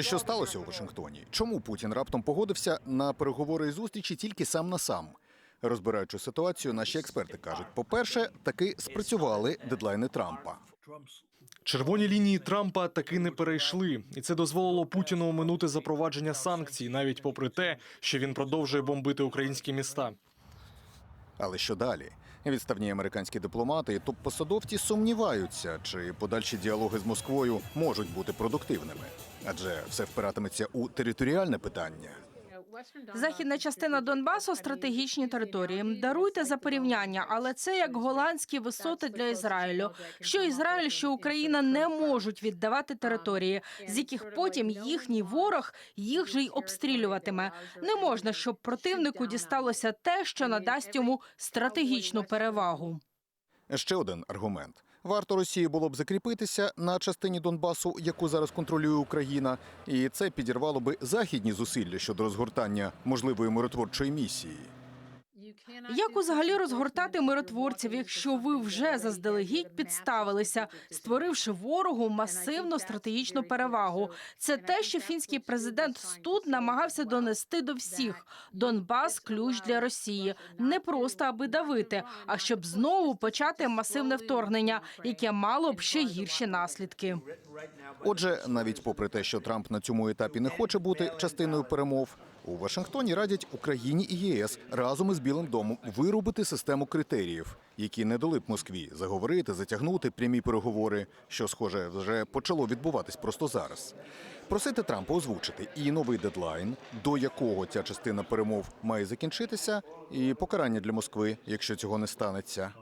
Що сталося у Вашингтоні? Чому Путін раптом погодився на переговори і зустрічі тільки сам на сам? Розбираючи ситуацію, наші експерти кажуть: по-перше, таки спрацювали дедлайни Трампа. Червоні лінії Трампа таки не перейшли, і це дозволило Путіну оминути запровадження санкцій, навіть попри те, що він продовжує бомбити українські міста. Але що далі? Відставні американські дипломати і топ-посадовці сумніваються, чи подальші діалоги з Москвою можуть бути продуктивними, адже все впиратиметься у територіальне питання. Західна частина Донбасу стратегічні території. Даруйте за порівняння, але це як голландські висоти для Ізраїлю. Що Ізраїль, що Україна не можуть віддавати території, з яких потім їхній ворог їх же й обстрілюватиме. Не можна, щоб противнику дісталося те, що надасть йому стратегічну перевагу. Ще один аргумент: варто Росії було б закріпитися на частині Донбасу, яку зараз контролює Україна, і це підірвало би західні зусилля щодо розгортання можливої миротворчої місії. Як взагалі розгортати миротворців, якщо ви вже заздалегідь підставилися, створивши ворогу масивну стратегічну перевагу? Це те, що фінський президент Студ намагався донести до всіх. Донбас ключ для Росії, не просто аби давити, а щоб знову почати масивне вторгнення, яке мало б ще гірші наслідки. Отже, навіть попри те, що Трамп на цьому етапі не хоче бути частиною перемов, у Вашингтоні радять Україні і ЄС разом із Білим домом виробити систему критеріїв, які не дали б Москві заговорити, затягнути прямі переговори, що схоже вже почало відбуватись просто зараз. Просити Трампа озвучити і новий дедлайн, до якого ця частина перемов має закінчитися, і покарання для Москви, якщо цього не станеться.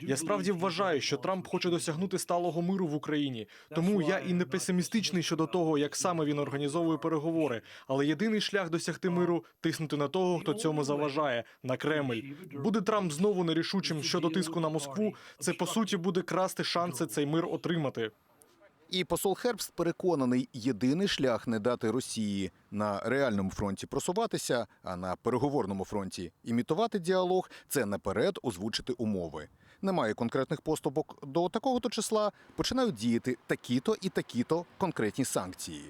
Я справді вважаю, що Трамп хоче досягнути сталого миру в Україні. Тому я і не песимістичний щодо того, як саме він організовує переговори. Але єдиний шлях досягти миру тиснути на того, хто цьому заважає, на Кремль. Буде Трамп знову нерішучим щодо тиску на Москву. Це по суті буде красти шанси цей мир отримати. І посол Хербст переконаний, єдиний шлях не дати Росії на реальному фронті просуватися, а на переговорному фронті імітувати діалог це наперед озвучити умови. Немає конкретних поступок до такого-то числа починають діяти такі-то і такі-то конкретні санкції.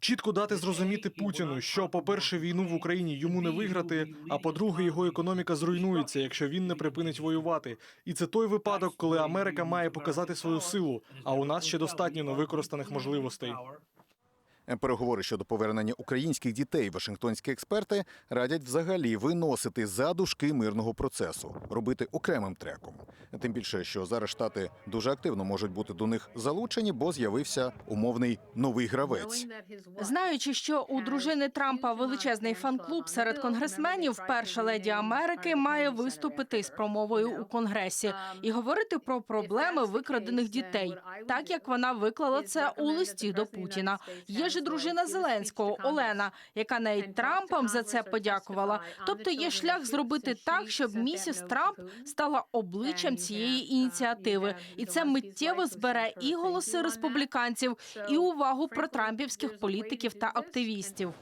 Чітко дати зрозуміти Путіну, що, по-перше, війну в Україні йому не виграти, а по-друге, його економіка зруйнується, якщо він не припинить воювати. І це той випадок, коли Америка має показати свою силу, а у нас ще достатньо невикористаних можливостей. Переговори щодо повернення українських дітей вашингтонські експерти радять взагалі виносити за дужки мирного процесу, робити окремим треком. Тим більше, що зараз штати дуже активно можуть бути до них залучені, бо з'явився умовний новий гравець. Знаючи, що у дружини Трампа величезний фан-клуб серед конгресменів, перша леді Америки має виступити з промовою у конгресі і говорити про проблеми викрадених дітей, так як вона виклала це у листі до Путіна. Є ж дружина Зеленського Олена, яка навіть Трампам за це подякувала. Тобто є шлях зробити так, щоб місіс Трамп стала обличчям цієї ініціативи, і це миттєво збере і голоси республіканців, і увагу протрампівських політиків та активістів.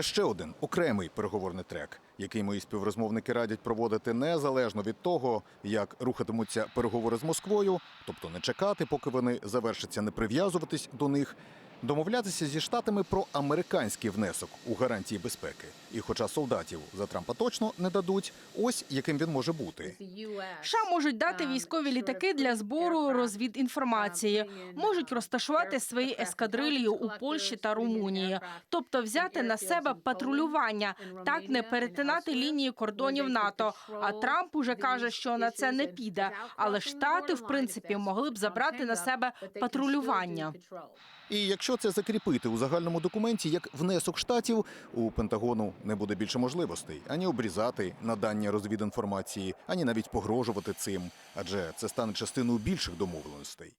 Ще один окремий переговорний трек, який мої співрозмовники радять проводити незалежно від того, як рухатимуться переговори з Москвою, тобто не чекати, поки вони завершаться, не прив'язуватись до них. Домовлятися зі штатами про американський внесок у гарантії безпеки. І, хоча солдатів за Трампа точно не дадуть, ось яким він може бути. США можуть дати військові літаки для збору розвідінформації, можуть розташувати свої ескадрилії у Польщі та Румунії, тобто взяти на себе патрулювання, так не перетинати лінії кордонів НАТО. А Трамп уже каже, що на це не піде. Але штати, в принципі, могли б забрати на себе патрулювання. І якщо це закріпити у загальному документі як внесок штатів, у Пентагону не буде більше можливостей ані обрізати надання розвідінформації, ані навіть погрожувати цим, адже це стане частиною більших домовленостей.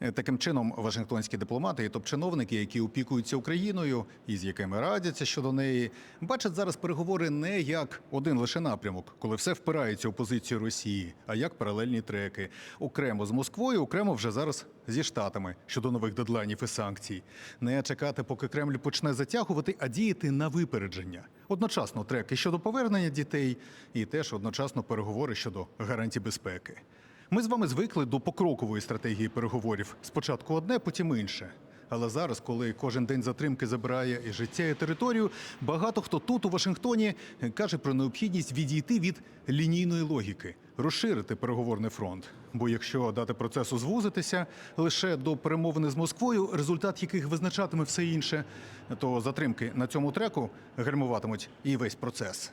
Е, Таким чином, вашингтонські дипломати і топ-чиновники, які опікуються Україною і з якими радяться щодо неї, бачать зараз переговори не як один лише напрямок, коли все впирається у позицію Росії, а як паралельні треки, окремо з Москвою, окремо вже зараз зі штатами щодо нових дедлайнів і санкцій. Не чекати, поки Кремль почне затягувати, а діяти на випередження. Одночасно треки щодо повернення дітей, і теж одночасно переговори щодо гарантій безпеки. Ми з вами звикли до покрокової стратегії переговорів. Спочатку одне, потім інше. Але зараз, коли кожен день затримки забирає і життя, і територію, багато хто тут у Вашингтоні каже про необхідність відійти від лінійної логіки, розширити переговорний фронт. Бо якщо дати процесу звузитися лише до перемовини з Москвою, результат яких визначатиме все інше, то затримки на цьому треку гальмуватимуть і весь процес.